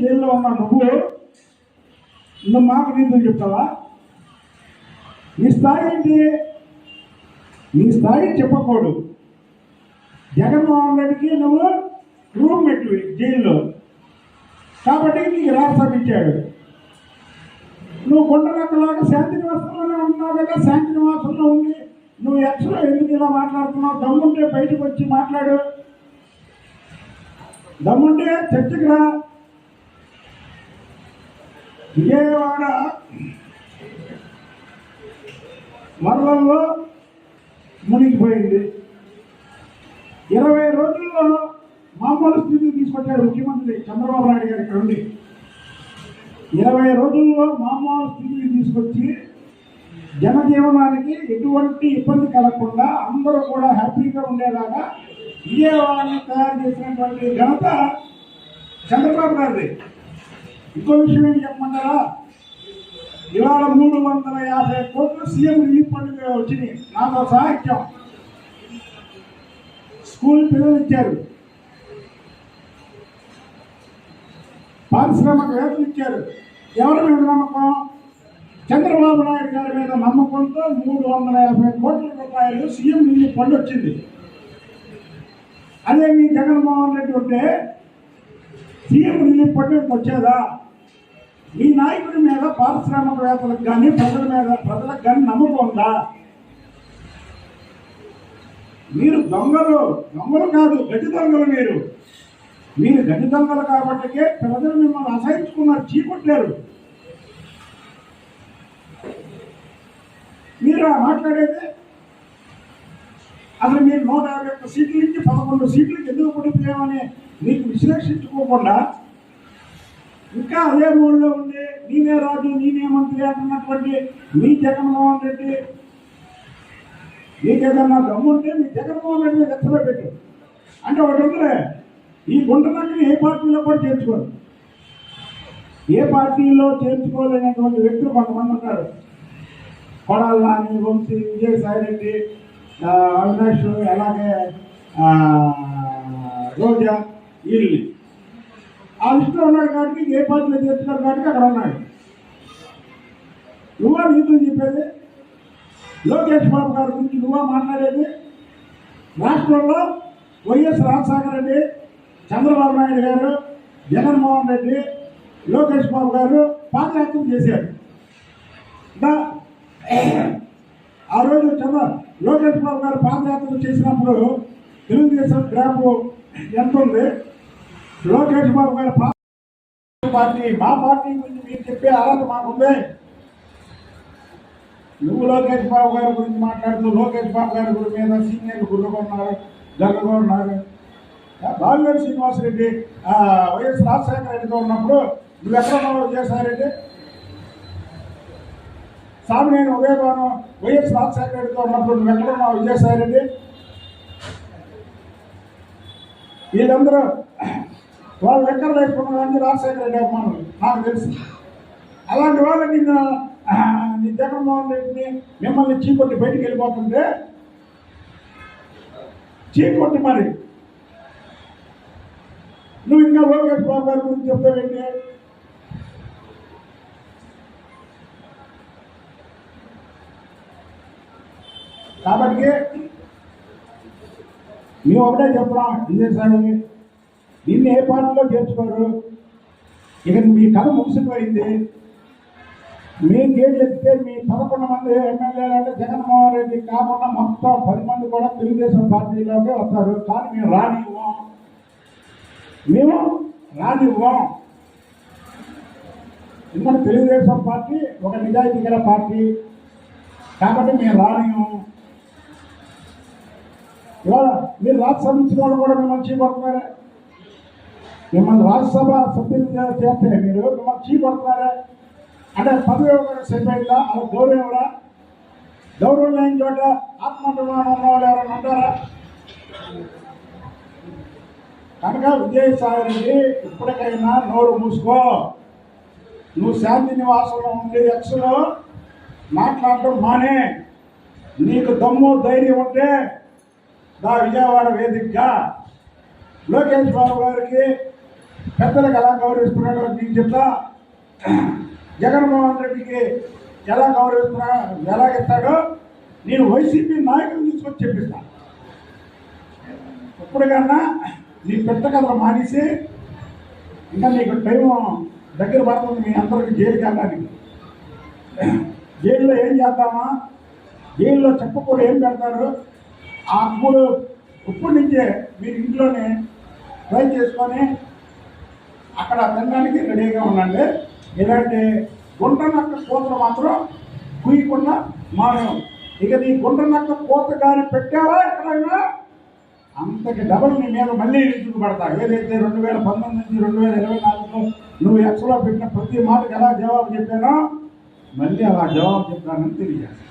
జైల్లో ఉన్న నువ్వు? నువ్వు మాకు నీతులు చెప్తావా? నీ స్థాయి ఏంటి? నీ స్థాయి చెప్పకూడదు. జగన్మోహన్ రెడ్డికి నువ్వు రూమ్మేట్వి జైల్లో. కాబట్టి నీకు రాష్ట్రం ఇచ్చాడు. నువ్వు కొండలక్కలాగా శాంతి నివాసంలోనే ఉన్నావు కదా శాంతి నివాసంలో ఉండి నువ్వు ఎక్స్లో ఎందుకు ఇలా మాట్లాడుతున్నావు? దమ్ముంటే బయటకు వచ్చి మాట్లాడు. దమ్ముంటే చర్చకు రా. విజయవాడ వరదల్లో మునిగిపోయింది. ఇరవై రోజుల్లో మామూలు స్థితికి తీసుకొచ్చాడు ముఖ్యమంత్రి చంద్రబాబు నాయుడు గారు ఇక్కడ ఉండి ఇరవై రోజుల్లో మామూలు స్థితికి తీసుకొచ్చి జనజీవనానికి ఎటువంటి ఇబ్బంది కలగకుండా అందరూ కూడా హ్యాపీగా ఉండేలాగా విజయవాడని తయారు చేసినటువంటి ఘనత చంద్రబాబు గారిది. ఇంకో విషయం ఏంటి చెప్పమంటారా? ఇవాళ మూడు వందల యాభై కోట్లు సీఎం రిలీఫ్ ఫండ్ వచ్చినాయి. నాతో సాహిత్యం స్కూల్ పిల్లలు ఇచ్చారు. పారిశ్రామికవేత్తలు ఇచ్చారు. ఎవరి మీద నమ్మకం? చంద్రబాబు నాయుడు గారి మీద నమ్మకంతో మూడు వందల యాభై కోట్ల రూపాయలు సీఎం రిలీఫ్ ఫండ్ వచ్చింది. అదే మీ జగన్మోహన్ రెడ్డి ఉంటే సీఎం రిలీఫ్ ఫండ్ వచ్చేదా? మీ నాయకుడి మీద పారిశ్రామికవేత్తలకు కానీ ప్రజల మీద ప్రజలకు కానీ నమ్మకం ఉందా? మీరు దొంగలు దొంగలు కాదు గడ్డి దొంగలు మీరు. మీరు గడ్డి దొంగలు కాబట్టికే ప్రజలు మిమ్మల్ని అసహించుకున్నారు చీకొట్టారు. మీరు ఆ మాట్లాడేది? అసలు మీరు నూట యాభై ఒక్క సీట్ల నుంచి పదకొండు సీట్లకి ఎందుకు పడిపోయామని మీకు విశ్లేషించుకోకుండా ఇంకా అదే మూడులో ఉండి నేనే రాజు నేనే మంత్రి అంటున్నటువంటి మీ జగన్మోహన్ రెడ్డి. మీకేదన్నా దమ్ముంటే మీ జగన్మోహన్ రెడ్డి మీద ఎక్కడ పెట్టు. అంటే ఒకటి ఉందిలే ఈ గుంటనక్కని ఏ పార్టీలో కూడా చేర్చుకోరు. ఏ పార్టీలో చేర్చుకోలేనటువంటి వ్యక్తులు కొంతమంది ఉన్నారు కొడాల నాని వంశీ విజయసాయి రెడ్డి అవినాష్ అలాగే రోజా వీళ్ళు ఆ లిస్టులో ఉన్నాడు కాబట్టి ఏ పార్టీలో చేర్చున్నారు కాబట్టి అక్కడ ఉన్నాడు నువ్వా నీతులు చెప్పేది? లోకేష్ బాబు గారి గురించి నువ్వా మాట్లాడేది? రాష్ట్రంలో వైఎస్ రాజశేఖర రెడ్డి చంద్రబాబు నాయుడు గారు జగన్మోహన్ రెడ్డి లోకేష్ బాబు గారు పాదయాత్ర చేశారు. ఆ రోజు చంద్ర లోకేష్ బాబు గారు పాదయాత్ర చేసినప్పుడు తెలుగుదేశం గ్రాఫ్ ఎంత ఉంది లోకేష్ బాబు గారు పార్టీ మా పార్టీ గురించి మీరు చెప్పే అర్హత మాకుందే. నువ్వు లోకేష్ బాబు గారి గురించి మాట్లాడుతూ లోకేష్ బాబు గారి గురి మీద సీనియర్లు గుర్రుకున్నారు జరుగుకున్నారు బాలినేని శ్రీనివాసరెడ్డి వైఎస్ రాజశేఖర రెడ్డితో ఉన్నప్పుడు నువ్వు ఎక్కడ ఉన్నావు విజయసాయిరెడ్డి సామినేని ఉదయభాను వైఎస్ రాజశేఖర రెడ్డితో ఉన్నప్పుడు నువ్వు ఎక్కడ ఉన్నావు విజయసాయిరెడ్డి వీళ్ళందరూ వాళ్ళు లెక్కలు వేసుకున్నారని రాజశేఖర రెడ్డి అవమానం నాకు తెలుసు. అలాంటి వాళ్ళు నిన్న నీ జగన్మోహన్ రెడ్డిని మిమ్మల్ని చీకొట్టి బయటికి వెళ్ళిపోతుంటే చీకొట్టి మరి. నువ్వు ఇంకా లోకేష్ బాబు గారి గురించి చెప్తావేంటి కాబట్టి మేము ఒకటే ఇదే విజయసాయి నిన్ను ఏ పార్టీలో చేర్చుకోరు? ఇక మీ కథ ముగిసిపోయింది. మేము గేట్లు ఎత్తితే మీ పదకొండు మంది ఎమ్మెల్యేలు అంటే జగన్మోహన్ రెడ్డి కాకుండా మొత్తం పది మంది కూడా తెలుగుదేశం పార్టీలోకి వస్తారు. కానీ మేము రానివ్వం. మేము రానివ్వం. ఎందుకంటే తెలుగుదేశం పార్టీ ఒక నిజాయితీ గల పార్టీ. కాబట్టి మేము రానివ్వం. ఇవాళ మీరు రాజ్యసభ ఇచ్చిన వాళ్ళు కూడా మిమ్మల్ని చీకొడుతున్నారా మిమ్మల్ని రాజ్యసభ సభ్యులుగా చేస్తే మీరు మిమ్మల్ని చీకొడుతున్నారా అంటే పదవి సరిపోయిందా? అలా గౌరవం ఎవరా గౌరవం లేని చోట ఆత్మాభిమానం ఉన్న వాళ్ళు ఎవరైనా ఉంటారా? కనుక విజయసాయి రెడ్డి ఇప్పటికైనా నోరు మూసుకో. నువ్వు శాంతి నివాసంలో ఉండే ఎక్స్లో మాట్లాడటం మానే. నీకు దమ్ము ధైర్యం ఉంటే దా విజయవాడ వేదికగా. లోకేష్ బాబు గారికి పెద్దలకు ఎలా గౌరవిస్తున్నాడో నేను చెప్తా. జగన్మోహన్ రెడ్డికి ఎలా గౌరవిస్తున్నా ఎలా ఇస్తాడో నేను వైసీపీ నాయకులు తీసుకొని చెప్పిస్తా. ఇప్పుడు కన్నా నీ పెద్ద కథలు మానేసి ఇంకా నీకు టైం దగ్గర పడుతుంది మీ అందరికి జైలుకి వెళ్ళడానికి జైల్లో ఏం చేద్దామా? జైల్లో చెప్పకూడదు ఏం పెడతారు ఆ మూడు ఇప్పటి నుంచే మీరు ఇంట్లోనే ట్రై చేసుకొని అక్కడ తినడానికి రెడీగా ఉండండి. ఇలాంటి గుంట నక్క కోతలు మాత్రం కుయ్యకుండా మానం ఇక నీ గుంట నక్క కోత కానీ పెట్టావా ఎక్కడైనా అంతకి డబల్ నీ మీద మళ్ళీ ఇరుచుకు పడతా. ఏదైతే రెండు వేల పంతొమ్మిది నుంచి రెండు వేల ఇరవై నాలుగులో నువ్వు ఎక్స్లో పెట్టిన ప్రతి మాటకు ఎలా జవాబు చెప్పానో మళ్ళీ అలా జవాబు చెప్తానని తెలియజేస్తాను